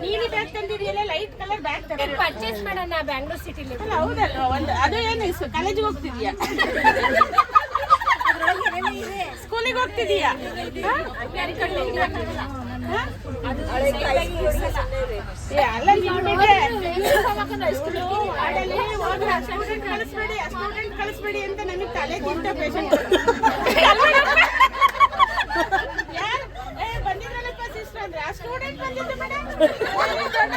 ನೀಲಿ ಬ್ಯಾಗ್ ತಂದಿದೆಯಲ್ಲ light colour bag ತಂದಿಲ್ಲ ಪರ್ಚೇಸ್ ಮಾಡೋಣ ಬ್ಯಾಂಗ್ಳೂರ್ ಸಿಟಿಲಿ ಹೌದಲ್ಲ ಒಂದು ಅದು ಏನು ಕಾಲೇಜಿಗೆ ಹೋಗ್ತಿದ್ಯಾ? ಸ್ಕೂಲಿಗೆ ಹೋಗ್ತಿದೀಯಾ ಅಲ್ಲ ಸ್ಟೂಡೆಂಟ್ ಕಳಿಸ್ಬೇಡಿ ಅಂತ ನನಗೆ ತಲೆ ತಿಂತ ಪೇಷಂಟ್ Ini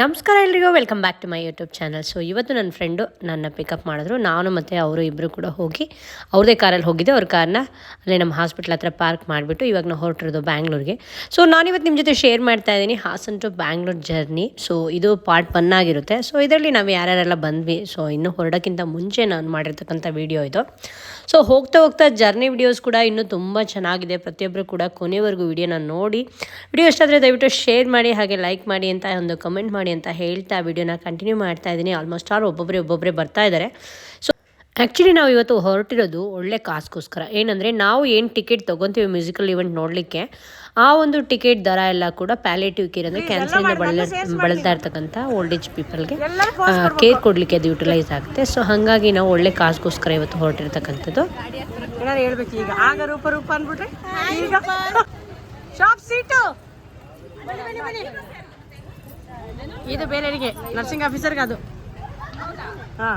ನಮಸ್ಕಾರ ಎಲ್ರಿಗೂ welcome back to my YouTube channel so ಇವತ್ತು ನನ್ನ ಫ್ರೆಂಡು ನನ್ನ ಪಿಕಪ್ ಮಾಡಿದ್ರು. ನಾನು ಮತ್ತು ಅವರು ಇಬ್ಬರು ಕೂಡ ಹೋಗಿ ಅವ್ರದೇ ಕಾರಲ್ಲಿ ಹೋಗಿದ್ದೆ. ಅವ್ರ ಕಾರನ್ನ ಅಲ್ಲೇ ನಮ್ಮ ಹಾಸ್ಪಿಟ್ಲ್ ಹತ್ರ ಪಾರ್ಕ್ ಮಾಡಿಬಿಟ್ಟು ಇವಾಗ ನಾವು ಹೊರಟಿರೋದು ಬ್ಯಾಂಗ್ಳೂರಿಗೆ ಸೊ ನಾನಿವತ್ತು ನಿಮ್ಮ ಜೊತೆ ಶೇರ್ ಮಾಡ್ತಾ ಇದ್ದೀನಿ. Hassan to Bangalore journey so ಇದು ಪಾರ್ಟ್ ಒನ್ ಆಗಿರುತ್ತೆ. ಸೊ ಇದರಲ್ಲಿ ನಾವು ಯಾರ್ಯಾರೆಲ್ಲ ಬಂದ್ವಿ. ಸೊ ಇನ್ನು ಹೊರಡೋಕ್ಕಿಂತ ಮುಂಚೆ ನಾನು ಮಾಡಿರ್ತಕ್ಕಂಥ ವಿಡಿಯೋ ಇದು. ಸೊ ಹೋಗ್ತಾ ಹೋಗ್ತಾ ಜರ್ನಿ ವಿಡಿಯೋಸ್ ಕೂಡ ಇನ್ನೂ ತುಂಬ ಚೆನ್ನಾಗಿದೆ. ಪ್ರತಿಯೊಬ್ಬರು ಕೂಡ ಕೊನೆವರೆಗೂ ವಿಡಿಯೋನ ನೋಡಿ. ವಿಡಿಯೋ ಇಷ್ಟ ಆದರೆ ದಯವಿಟ್ಟು ಶೇರ್ ಮಾಡಿ, ಹಾಗೆ ಲೈಕ್ ಮಾಡಿ ಅಂತ ಒಂದು ಕಮೆಂಟ್ ಮಾಡಿ. ಅಂತ ಹೇಳ್ತಾ ವಿಡಿಯೋನ ಕಂಟಿನ್ಯೂ ಮಾಡ್ತಾ ಇದ್ದೀನಿ. ಆಲ್ಮೋಸ್ಟ್ ಆಲ್ ಒಬ್ಬೊಬ್ಬರೇ ಒಬ್ಬೊಬ್ಬರೇ ಬರ್ತಾ ಇದ್ದಾರೆ. ಸೊ ಆ್ಯಕ್ಚುಲಿ ನಾವು ಇವತ್ತು ಹೊರಟಿರೋದು ಒಳ್ಳೆ ಕಾಸ್ಗೋಸ್ಕರ. ಏನಂದರೆ ನಾವು ಏನು ಟಿಕೆಟ್ ತೊಗೊತೀವಿ ಮ್ಯೂಸಿಕಲ್ ಇವೆಂಟ್ ನೋಡಲಿಕ್ಕೆ ಆ ಒಂದು ಟಿಕೆಟ್ ದರ ಎಲ್ಲ ಕೂಡ ಪ್ಯಾಲೇಟಿವ್ ಕೇರ್ ಅಂದರೆ ಕ್ಯಾನ್ಸರಿಂದ ಬಳಲ ಬಳಲ್ತಾ ಇರ್ತಕ್ಕಂಥ ಓಲ್ಡ್ ಏಜ್ ಪೀಪಲ್ಗೆ ಕೇರ್ ಕೊಡಲಿಕ್ಕೆ ಅದು ಯುಟಿಲೈಸ್ ಆಗುತ್ತೆ. ಸೊ ಹಾಗಾಗಿ ನಾವು ಒಳ್ಳೆ ಕಾಸ್ಗೋಸ್ಕರ ಇವತ್ತು ಹೊರಟಿರ್ತಕ್ಕಂಥದ್ದು. ಹೇಳ್ಬೇಕು ಈಗ. ಆಗ ರೂಪ ರೂಪ ಅಂದ್ಬಿಟ್ರೆ ಈಗ. ಶಾಪ್ ಸೀಟು ಬನ್ನಿ ಬನ್ನಿ ಬನ್ನಿ. ಇದು ಬೇರೆಯವರಿಗೆ ನರ್ಸಿಂಗ್ ಆಫೀಸರ್ಗೆ ಅದು. ಹಾ.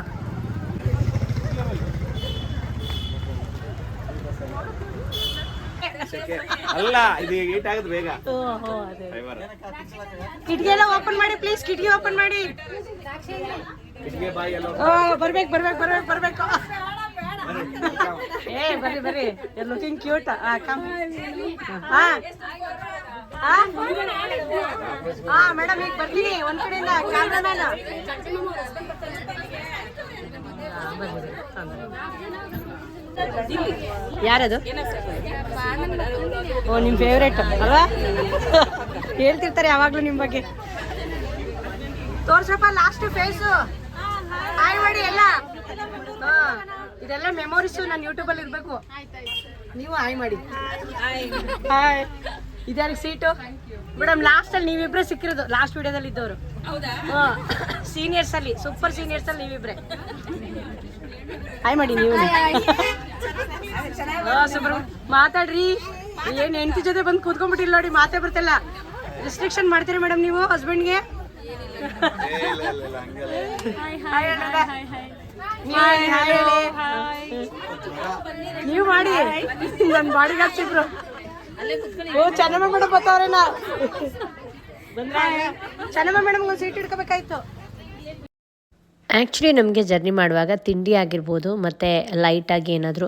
ಅಲ್ಲ ಇದು ಏಟ್ ಆಗುತ್ತೆ ಬೇಗ. ಕಿಟಕಿ ಎಲ್ಲ ಓಪನ್ ಮಾಡಿ ಪ್ಲೀಸ್ ಕಿಟಕಿ ಓಪನ್ ಮಾಡಿ. ಬರ್ಬೇಕು ಬರ್ಬೇಕು ಬರ್ಬೇಕು ಬರ್ಬೇಕು. ಏ ಬರ್ರಿ ಬರ್ರಿ. ಲುಕಿಂಗ್ ಕ್ಯೂಟ್ ಕಮ್ ಹಾ ಹಾ ಮೇಡಮ್ ಈಗ ಬರ್ತೀನಿ ಒಂದ್ ಕಡೆಯಿಂದ ಯಾರು ಯಾರದು? ಓ ನಿಮ್ಮ ಫೇವ್ರೇಟ್ ಅಲ್ವಾ? ಹೇಳ್ತಿರ್ತಾರೆ ಯಾವಾಗ್ಲೂ ನಿಮ್ಮ ಬಗ್ಗೆ. ತೋರ್ಸಪ್ಪ ಲಾಸ್ಟ್ ಫೇಸು ಹಾಯ್ ಮಾಡಿ ಎಲ್ಲ. ಹಾ ಇದೆಲ್ಲ ಮೆಮೊರೀಸು ಯೂಟ್ಯೂಬ್ ಯೂಟ್ಯೂಬಲ್ಲಿ ಇರಬೇಕು. ನೀವು ಹಾಯ್ ಮಾಡಿ. ಹಾಯ್ ಇದ್ಯಾರಿಗೆ ಸೀಟು ಮೇಡಮ್ ಲಾಸ್ಟಲ್ಲಿ ನೀವಿಬ್ರೆ ಸಿಕ್ಕಿರೋದು ಲಾಸ್ಟ್ ವಿಡಿಯೋದಲ್ಲಿ ಇದ್ದವರು. ಸೀನಿಯರ್ಸ್ ಅಲ್ಲಿ ಸೂಪರ್ ಸೀನಿಯರ್ಸ್ ಅಲ್ಲಿ ನೀವಿಬ್ರೆ. ಹಾಯ್ ಮಾಡಿ ನೀವು ಸೂಪರ್ ಮಾತಾಡ್ರಿ. ಏನ್ ಹೆಂಡತಿ ಜೊತೆ ಬಂದು ಕೂತ್ಕೊಂಡ್ಬಿಟ್ಟಿಲ್ಲ ನೋಡಿ ಮಾತೇ ಬರ್ತಿಲ್ಲ. ರಿಸ್ಟ್ರಿಕ್ಷನ್ ಮಾಡ್ತೀರಿ ಮೇಡಮ್ ನೀವು ಹಸ್ಬೆಂಡ್ಗೆ ನೀವು ಮಾಡಿ. ನನ್ನ ಬಾಡಿಗೆ ಹಾಕ್ಸಿಬ್ರು ಓ ಚೆನ್ನಮ್ಮ ಮೇಡಮ್ ಬರ್ತಾವ್ರೇನ ಚೆನ್ನಮ್ಮ ಮೇಡಮ್ ಒಂದು ಸೀಟ್ ಇಡ್ಕೋಬೇಕಾಯ್ತು ಆ್ಯಕ್ಚುಲಿ ನಮಗೆ ಜರ್ನಿ ಮಾಡುವಾಗ ತಿಂಡಿ ಆಗಿರ್ಬೋದು ಮತ್ತು ಲೈಟಾಗಿ ಏನಾದರೂ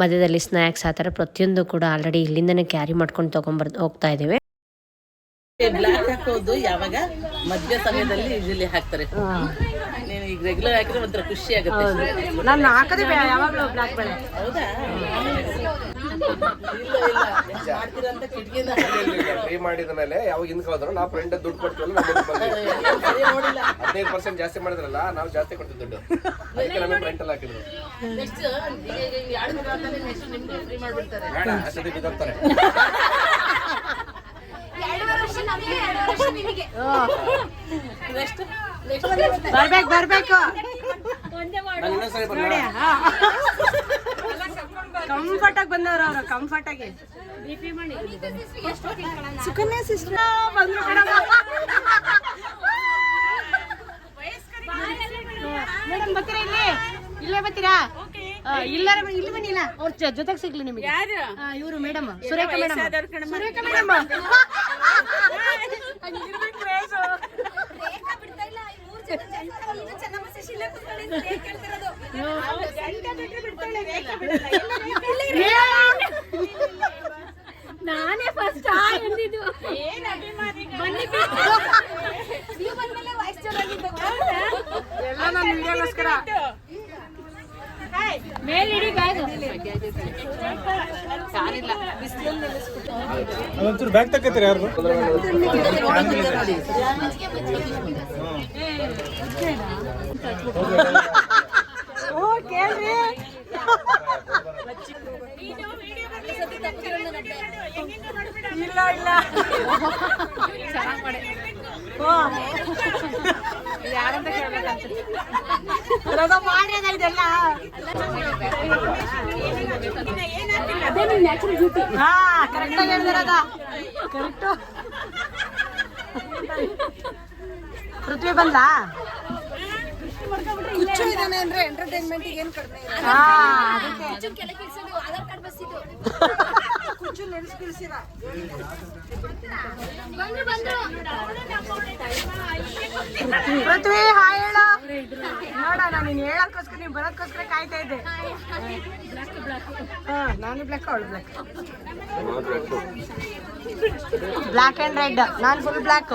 ಮಧ್ಯದಲ್ಲಿ ಸ್ನ್ಯಾಕ್ಸ್ ಆ ಥರ ಪ್ರತಿಯೊಂದು ಕೂಡ ಆಲ್ರೆಡಿ ಇಲ್ಲಿಂದನೇ ಕ್ಯಾರಿ ಮಾಡ್ಕೊಂಡು ತೊಗೊಂಬರ್ ಹೋಗ್ತಾ ಇದ್ದೇವೆ. ಬ್ಲಾಕ್ ಹಾಕೋದು ಯಾವಾಗ? ಮಧ್ಯ ಸಮಯದಲ್ಲಿ ಯೂಶಲಿ ಹಾಕ್ತಾರೆ. ನೀವು ಈಗ ರೆಗ್ಯುಲರ್ ಹಾಕಿದ್ರೆ ಒಂಥರ ಖುಷಿ ಆಗುತ್ತೆ. ನಾನು ಹಾಕದೇ ಯಾವಾಗಲೂ ಬ್ಲಾಕ್ ಬೆಳೆ. ಹೌದಾ? ಇಲ್ಲ ಇಲ್ಲ ಮಾಡ್ತೀರಂತ ಕಿಟಕಿಯಿಂದ ಪೇ ಮಾಡಿದ ಮೇಲೆ ಯಾವಾಗ ಹಿಂದ್ ಹೋದ್ರು ನಾವು ಫ್ರೆಂಡ್ ದುಡ್ಡು ಕೊಡ್ತೀವಲ್ಲ ಹದಿನೈದು ಪರ್ಸೆಂಟ್ ಜಾಸ್ತಿ ಮಾಡಿದ್ರಲ್ಲ ನಾವು ಜಾಸ್ತಿ ಕೊಡ್ತೀವಿ ದುಡ್ಡು. ಅದಕ್ಕೆ ನಮಗೆ ಫ್ರೆಂಟ್ ಅಲ್ಲಿ ಹಾಕಿದ್ರು. ನೆಕ್ಸ್ಟ್ ಈಗ ಈಗ ಎರಡು ದಿನ ಆದ್ಮೇಲೆ ನೆಕ್ಸ್ಟ್ ನಿಮ್ಗೆ. ಫ್ರೀ ಮಾಡ್ಬಿಡ್ತಾರೆ ಬೇಡ ಅಷ್ಟೊತ್ತಿಗೆ ಬಿದ್ದೋಗ್ತಾರೆ ಬರ್ಬೇಕು ಬರ್ಬೇಕು ನಾನು ಇನ್ನೊಂದ್ಸರಿ ಬರ್ಲಿ ಕಂಫರ್ಟ್ ಆಗಿ ಬಂದವ್ರು ಅವರು ಕಂಫರ್ಟ್ ಆಗಿ. ಸುಕನ್ಯಾ ಸಿಸ್ಟರ್ ಬಂದ್ರು ಮೇಡಮ್ ಬರ್ತೀರಾ ಇಲ್ಲಿ? ಇಲ್ಲೇ ಬರ್ತೀರಾ? ಇಲ್ಲಾರ ಇಲ್ಲಿ ಬನ್ನಿಲ್ಲ ಅವ್ರ ಜೊತೆಗೆ ಸಿಗ್ಲಿ ನಿಮಗೆ. ಯಾರು? ಇವರು madam. Surekha madam. Surekha madam. ನಾನೇ ಫಸ್ಟ್ ಎಂದಿದ್ದು? ಬನ್ನಿ ಎಲ್ಲ ಅದೊಂಚೂರು ಬ್ಯಾಗ್ ತಕ್ಕತ್ತೀರಿ ಯಾರು ಇಲ್ಲ ಇಲ್ಲ. ಯಾರಂತ ಕೇಳ್ಬೇಕಂತ? ಮಾಡಿ ಅದೆಲ್ಲ ಅದೇ ನಿನ್ ನ್ಯಾಚುರಲ್ ಬ್ಯೂಟಿ ಹಾ ಕರೆಕ್ಟ್ ಆಗಿ ಹೇಳ್ದಿರದ ಕರೆಕ್ಟ್ ಪೃಥ್ವಿ ಬಂದ ಕುಚ್ಚು ಇದಾನೆ ಅಂದ್ರೆ ಎಂಟರ್ಟೈನ್ಮೆಂಟ್ ಏನು ಕಡಿಮೆ ಹಾ ಅದಕ್ಕೆ. ಆಧಾರ್ ಕಾರ್ಡ್ ಬಸ್ಸಿದ್ದು ಕುಚ್ಚು ನೆನೆಸ್ಕಿಲ್ಸಿರ ಬಂದ್ರು ಬಂದ್ರು ಪೃಥ್ವಿ ಹಾಯ್ ಹೇಳ. ನಾನು ನೀನ್ ಹೇಳಕ್ಕೋಸ್ಕರ ನೀವ್ ಬರೋಕ್ಕೋಸ್ಕರ ಕಾಯ್ತಾ ಇದ್ದೆ. ಹಾ ನಾನು ಬ್ಲ್ಯಾಕ್ ಅವಳು ಬ್ಲಾಕ್ ಬ್ಲಾಕ್ ಅಂಡ್ ರೆಡ್ ನಾನು ಫುಲ್ ಬ್ಲ್ಯಾಕ್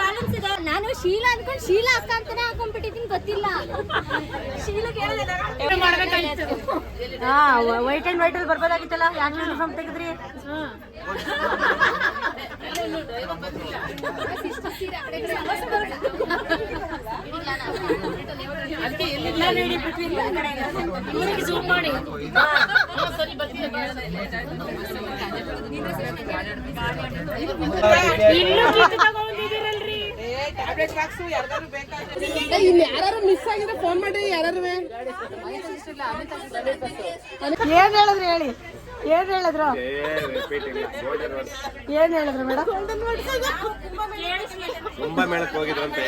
ಬ್ಯಾಲೆನ್ಸ್ ಇದೆ. ನಾನು ಶೀಲಾ ಅನ್ಕೊಂಡು ಶೀಲಾ ಅಕ್ಕ ಅಂತಾನೆ ಹಾಕೊಂಡ್ಬಿಟ್ಟಿದ್ದೀನಿ ಗೊತ್ತಿಲ್ಲ. ಹಾ ವೈಟ್ ಅಂಡ್ ವೈಟ್ ಅಲ್ಲಿ ಬರ್ಬೋದಾಗಿತ್ತಲ್ಲ? ಯಾಕೆ ಯೂನಿಫಾರ್ಮ್ ತೆಗೆದ್ರಿ? ಏನ್ ಹೇಳಿದ್ರು ಹೇಳಿ? ಏನ್ ಹೇಳಿದ್ರು? ಏನ್ ಹೇಳಿದ್ರು ಮೇಡಮ್ ತುಂಬಾ ಮೇಳಕ್ಕೆ ಹೋಗಿದ್ರಂತೆ.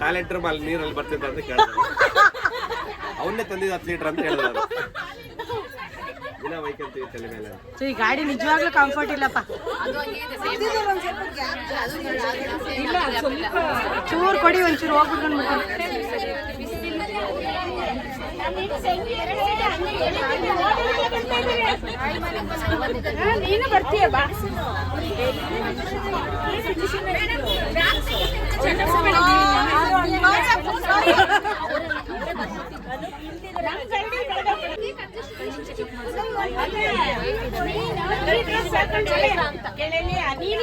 ಟಾಯ್ಲೆಟ್ ರೂಮ್ ಅಲ್ಲಿ ನೀರಲ್ಲಿ ಬರ್ತಿದ್ದ ಅಂತ ಕೇಳಿದ್ರು ಅವನ್ನೇ ತಂದಿದ್ದು ಹತ್ತು ಲೀಟರ್ ಅಂತ ಹೇಳಿದ್ರು ಅವ್ರು. ದಿನ ವೈಕಂತೀವಿ ತಲೆ ಮೇಲೆ ಸೊ ಈ ಗಾಡಿ ನಿಜವಾಗ್ಲೂ ಕಂಫರ್ಟ್ ಇಲ್ಲಪ್ಪ. ಇಲ್ಲ ಸ್ವಲ್ಪ ಚೂರು ಕೊಡಿ ಒಂಚೂರು ಹೋಗ್ಬಿಟ್ಟು ನೀನು ಬರ್ತೀಯ ಬಾ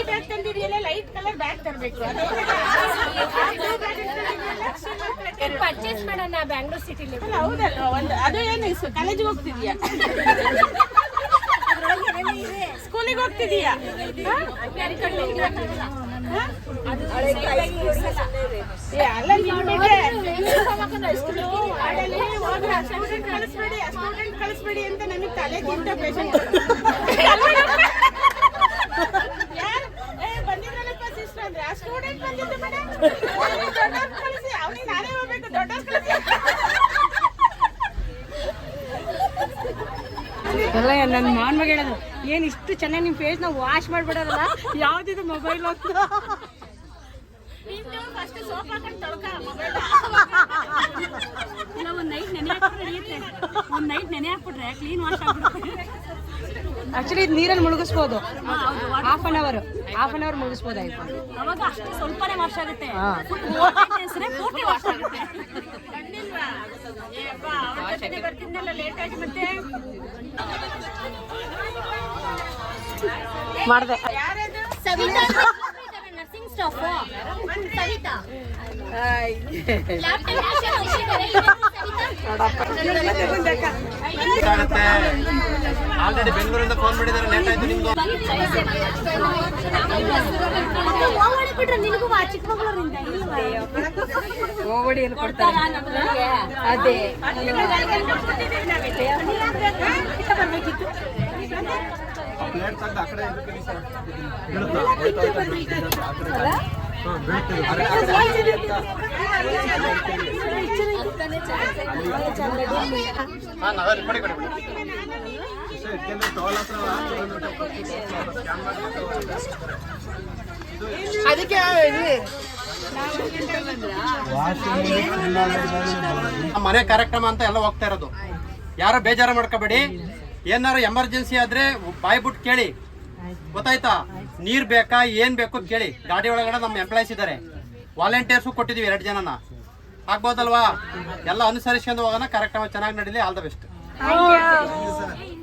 ಬ್ಯಾಗ್ ತಂದಿದೆಯಲ್ಲ ಲೈಟ್ ಕಲರ್ ಬ್ಯಾಗ್ ತರಬೇಕು ಪರ್ಚೇಸ್ ಮಾಡೋಣ ಬ್ಯಾಂಗ್ಳೂರ್ ಸಿಟಿಲಿ ಹೌದಲ್ಲ ಒಂದು ಅದು ಏನು ಕಾಲೇಜಿಗೆ ಹೋಗ್ತಿದ್ಯಾ? ಸ್ಕೂಲಿಗೆ ಹೋಗ್ತಿದೀಯಾ? ಕಳಿಸ್ಬೇಡಿ ಕಳಿಸ್ಬೇಡಿ ಅಂತ ನನಗೆ ತಲೆ ತಿಂತ ಪೇಷಂಟ್ ಬಂದಿದ್ರಲ್ಲಪ್ಪ ಸಿಸ್ಟರ್ ಅಂದ್ರೆ ಸ್ಟೂಡೆಂಟ್ ಬಂದಿದ್ದು ಮೇಡಮ್ ಕಳಿಸಿ ಅವನಿಗೆ ನಾನೇ ಹೋಗ್ಬೇಕು ದೊಡ್ಡ ಕಳಿಸಿ ಎಲ್ಲ ನನ್ನ ಮಾನ್ ಮಗ ಹೇಳೋದು. ಏನ್ ಇಷ್ಟು ಚೆನ್ನಾಗಿ ನಿಮ್ ಫೇಸ್ನ ವಾಶ್ ಮಾಡ್ಬಿಡೋದಲ್ಲ? ಯಾವ್ದಿದು ಮೊಬೈಲ್ ಅಂತ? ಮೊಬೈಲ್ ಒಂದ್ ನೈಟ್ ನೆನೆ ಹಾಕ್ಬಿಟ್ರೆ ನಡೆಯುತ್ತೆ ನೈಟ್ ನೆನೆ ಹಾಕ್ಬಿಟ್ರೆ ಕ್ಲೀನ್ ವಾಶ್ ಆಗ್ಬಿಡುತ್ತೆ. ಆಕ್ಚುಲಿ ಇದು ನೀರಲ್ಲಿ ಮುಳುಗಿಸ್ಬೋದು. Half an hour half an hour ಮುಗಿಸ್ಬೋದಾಯ್ತು. ಅವಾಗ ಅಷ್ಟು ಸ್ವಲ್ಪನೇ ವಾಶ್ ಆಗುತ್ತೆ. ಪೂರ್ತಿ ವಾಶ್ ಆಗುತ್ತೆ. ಮಾಡ್ದೆ. Savitha. Nursing staff Savitha already ಬೆಂಗಳೂರಿಂದ ಫೋನ್ ಮಾಡಿದ್ದಾರೆ ಲೇಟ್ ಆಯ್ತು ನಿಮ್ಗೆ ಬಿಟ್ರೆ ನಿನಗೂ ಚಿಕ್ಕಮಗಳೂರಿಂದ ಇಲ್ವಾ ಓವಡಿ ಏನು ಕೊಡ್ತಾರೆ? ಅದೇ. ಪ್ಲೇಟ್ ತೆಗ್ದು ಆ ಕಡೆ ಇದಕ್ಕೆ. ಹಾ ಕೊಡಿ ಕೊಡಿ. ಹತ್ರ ನಮ್ಮ ಮನೆ ಕಾರ್ಯಕ್ರಮ ಅಂತ ಎಲ್ಲ ಹೋಗ್ತಾ ಇರೋದು. ಯಾರು ಬೇಜಾರು ಮಾಡ್ಕೋಬೇಡಿ. ಏನಾರು ಎಮರ್ಜೆನ್ಸಿ ಆದ್ರೆ ಬಾಯ್ ಬಿಟ್ಟು ಕೇಳಿ. ಗೊತ್ತಾಯ್ತಾ? ನೀರ್ ಬೇಕಾ ಏನ್ ಬೇಕು ಕೇಳಿ. ಗಾಡಿ ಒಳಗಡೆ ನಮ್ಮ ಎಂಪ್ಲಾಯ್ಸ್ ಇದ್ದಾರೆ ವಾಲಂಟಿಯರ್ಸು ಕೊಟ್ಟಿದೀವಿ ಎರಡು ಜನನ. ಆಗ್ಬೋದಲ್ವಾ? ಎಲ್ಲ ಅನುಸರಿಸ್ಕೊಂಡು ಹೋಗೋಣ ಕಾರ್ಯಕ್ರಮ ಚೆನ್ನಾಗಿ ನಡೀಲಿ all the best thank you